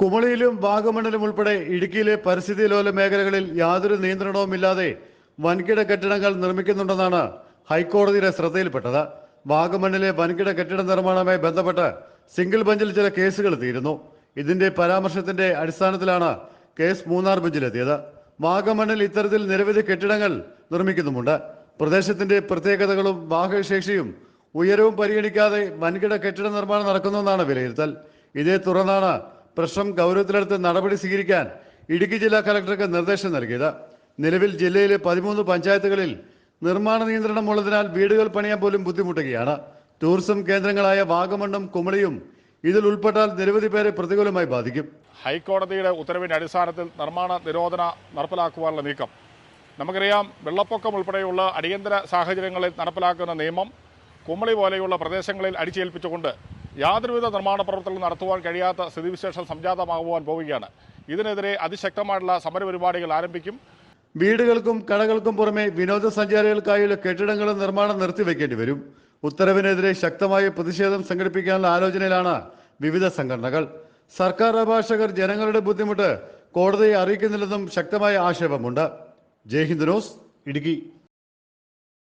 കുമളിയിലും വാഗമണ്ണിലും ഉൾപ്പെടെ ഇടുക്കിയിലെ പരിസ്ഥിതി ലോല മേഖലകളിൽ യാതൊരു നിയന്ത്രണവുമില്ലാതെ വൻകിട കെട്ടിടങ്ങൾ നിർമ്മിക്കുന്നുണ്ടെന്നാണ് ഹൈക്കോടതിയുടെ ശ്രദ്ധയിൽപ്പെട്ടത്. വാഗമണ്ണിലെ വൻകിട കെട്ടിട നിർമ്മാണവുമായി ബന്ധപ്പെട്ട് സിംഗിൾ ബെഞ്ചിൽ ചില കേസുകൾ എത്തിയിരുന്നു ഇതിന്റെ പരാമർശത്തിന്റെ അടിസ്ഥാനത്തിലാണ് കേസ് മൂന്നാർ ബെഞ്ചിലെത്തിയത്. വാഗമണ്ണിൽ ഇത്തരത്തിൽ നിരവധി കെട്ടിടങ്ങൾ നിർമ്മിക്കുന്നുമുണ്ട്. പ്രദേശത്തിന്റെ പ്രത്യേകതകളും വാഹകശേഷിയും ഉയരവും പരിഗണിക്കാതെ വൻകിട കെട്ടിട നിർമ്മാണം നടക്കുന്നുവെന്നാണ് വിലയിരുത്തൽ. ഇതേ തുടർന്നാണ് പ്രശ്നം ഗൗരവത്തിലെടുത്ത് നടപടി സ്വീകരിക്കാൻ ഇടുക്കി ജില്ലാ കലക്ടർക്ക് നിർദ്ദേശം നൽകിയത്. നിലവിൽ ജില്ലയിലെ പതിമൂന്ന് പഞ്ചായത്തുകളിൽ നിർമ്മാണ നിയന്ത്രണം ഉള്ളതിനാൽ വീടുകൾ പണിയാൻ പോലും ബുദ്ധിമുട്ടുകയാണ്. ടൂറിസം കേന്ദ്രങ്ങളായ വാഗമണ്ണും കുമളിയും ഇതിൽ ഉൾപ്പെട്ടാൽ നിരവധി പേരെ പ്രതികൂലമായി ബാധിക്കും. ഹൈക്കോടതിയുടെ ഉത്തരവിന്റെ അടിസ്ഥാനത്തിൽ നിർമ്മാണ നിരോധന നടപ്പിലാക്കുവാനുള്ള നീക്കം. നമുക്കറിയാം വെള്ളപ്പൊക്കം ഉൾപ്പെടെയുള്ള അടിയന്തര സാഹചര്യങ്ങളിൽ നടപ്പിലാക്കുന്ന നിയമം കുമളി പോലെയുള്ള പ്രദേശങ്ങളിൽ അടിച്ചേൽപ്പിച്ചുകൊണ്ട് യാതൊരുവിധ നിർമ്മാണ പ്രവർത്തനങ്ങൾ നടത്തുവാൻ കഴിയാത്ത സ്ഥിതിവിശേഷം സംജാതമാകുവാൻ പോവുകയാണ്. ഇതിനെതിരെ അതിശക്തമായിട്ടുള്ള സമരപരിപാടികൾ ആരംഭിക്കും. വീടുകൾക്കും കടകൾക്കും പുറമെ വിനോദസഞ്ചാരികൾക്കായുള്ള കെട്ടിടങ്ങളും നിർമ്മാണം നിർത്തിവെക്കേണ്ടി വരും. ഉത്തരവിനെതിരെ ശക്തമായ പ്രതിഷേധം സംഘടിപ്പിക്കാനുള്ള ആലോചനയിലാണ് വിവിധ സംഘടനകൾ. സർക്കാർ അഭിഭാഷകർ ജനങ്ങളുടെ ബുദ്ധിമുട്ട് കോടതിയെ അറിയിക്കുന്നില്ലെന്നും ശക്തമായ ആക്ഷേപമുണ്ട്. ജയ് ഹിന്ദ് ന്യൂസ് ഇടുക്കി.